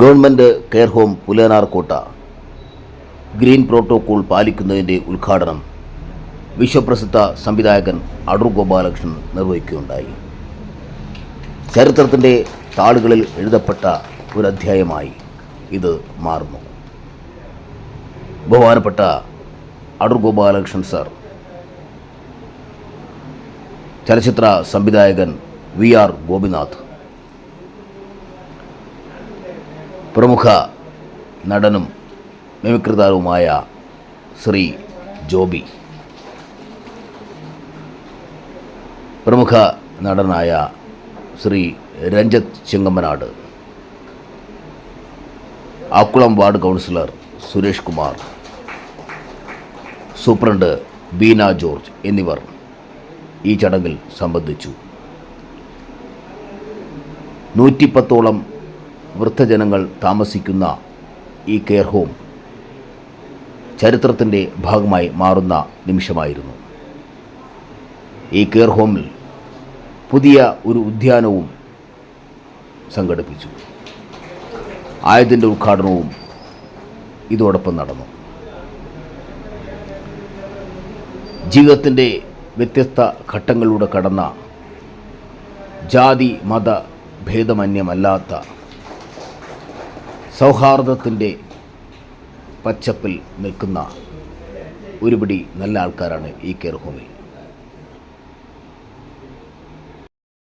Government care home Pulayanarkotta green protocol പാലിക്കുന്നതിന്റെ ഉദ്ഘാടനം വിശ്വപ്രസിദ്ധ സംവിധായകൻ അടൂർ ഗോപാലകൃഷ്ണൻ നിർവഹിക്കുകയുണ്ടായി. ചരിത്രത്തിന്റെ താളുകളിൽ എഴുതപ്പെട്ട ഒരു അധ്യായമായി ഇത് മാറുന്നു. ബഹുമാനപ്പെട്ട അടൂർ ഗോപാലകൃഷ്ണൻ സാർ ചലച്ചിത്ര സംവിധായകൻ വി ആർ ഗോപിനാഥ് പ്രമുഖ നടനും മിമിക്രതാവുമായ ശ്രീ ജോബി. പ്രമുഖ നടനായ Shri Ranjith Chengamanad. Akkulam ward councillor Suresh Kumar. Superintendent Beena George എന്നിവർ ഈ ചടങ്ങിൽ സംബന്ധിച്ചു. നൂറ്റിപ്പത്തോളം വൃദ്ധജനങ്ങൾ താമസിക്കുന്ന ഈ കെയർ ഹോം ചരിത്രത്തിന്റെ ഭാഗമായി മാറുന്ന നിമിഷമായിരുന്നു. ഈ കെയർ ഹോമിൽ പുതിയ ഒരു ഉദ്യാനവും സംഘടിപ്പിച്ചു. ആയതിന്റെ ഉദ്ഘാടനവും ഇതോടൊപ്പം നടന്നു. ജീവിതത്തിന്റെ വ്യത്യസ്ത ഘട്ടങ്ങളിലൂടെ കടന്ന ജാതി മത ഭേദമന്യമല്ലാത്ത സൗഹാർദ്ദത്തിന്റെ പച്ചപ്പിൽ നിൽക്കുന്ന ഒരുപിടി നല്ല ആൾക്കാരാണ് ഈ കെയർ ഹോമിൽ.